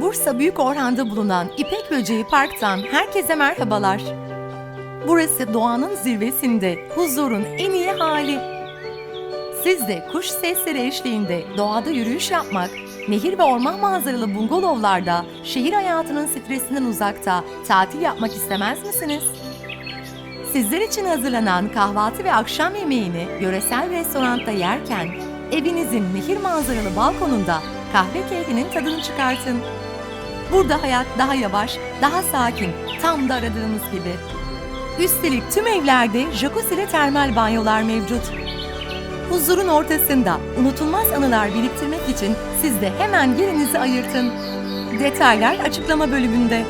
Bursa Büyük Orhan'da bulunan İpek Böceği Park'tan herkese merhabalar. Burası doğanın zirvesinde, huzurun en iyi hali. Siz de kuş sesleri eşliğinde doğada yürüyüş yapmak, nehir ve orman manzaralı bungalovlarda şehir hayatının stresinden uzakta tatil yapmak istemez misiniz? Sizler için hazırlanan kahvaltı ve akşam yemeğini yöresel restoranda yerken, evinizin nehir manzaralı balkonunda kahve keyfinin tadını çıkartın. Burada hayat daha yavaş, daha sakin, tam da aradığınız gibi. Üstelik tüm evlerde jacuzzi ile termal banyolar mevcut. Huzurun ortasında unutulmaz anılar biriktirmek için siz de hemen yerinizi ayırtın. Detaylar açıklama bölümünde.